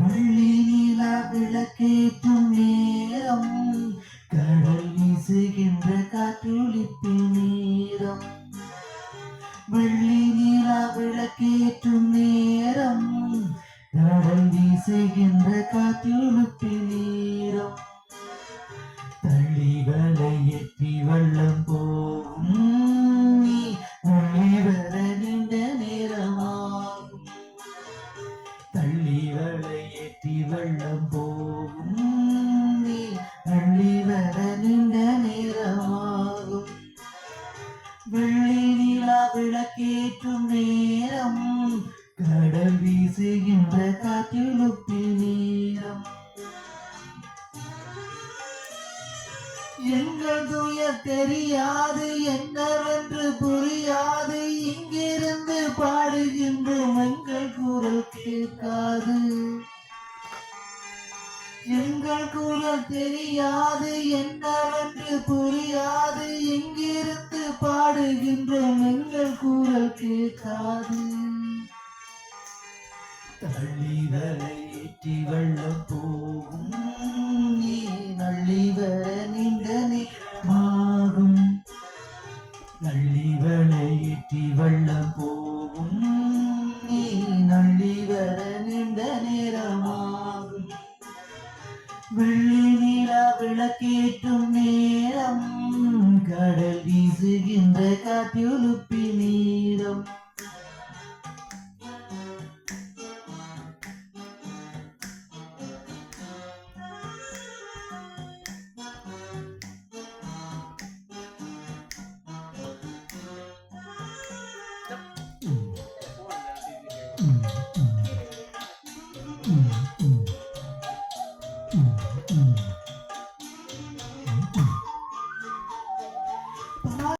வள்ளி நிலா விளக்கேற்றும் நேரம் கடல் வீசுகின்ற காற்றொலிப்பு நேரம். வெள்ளி நிலா விளக்கேற்றும் நேரம் கடல் வீசுகின்ற காற்றொலிப்பு நேரம். தள்ளிகளை எட்டி வள்ளம் போகும் நீ உள்ளி வர வெள்ளம் போகும் நீ அள்ளி வர நின்ற நேரமாகும் வெள்ளி நிலா விளக்கேற்றும் நேரம் கடல் வீசுகின்ற காற்றில் உப்பி நேரம். எங்கள் துயர் தெரியாது என்னவென்று புரியாது இங்கிருந்து பாடுகின்றோம் எங்கள் குரல் கேட்காது. எங்கள் குரல் தெரியாது என்னவென்று புரியாது. எங்கிருந்து பாடுகின்றோம் எங்கள் குரல் கேட்காது. தள்ளிவரை எட்டி வெள்ளம் போகும். நீ நள்ளிவர நின்ற நிலமாகும். நள்ளிவரை எட்டி வெள்ளம் போகும். വെള്ളിനില വിളക്കേറ്റും നേരം കടൽ വീസുകിன்ற കാറ്റുലുപ്പി നീരം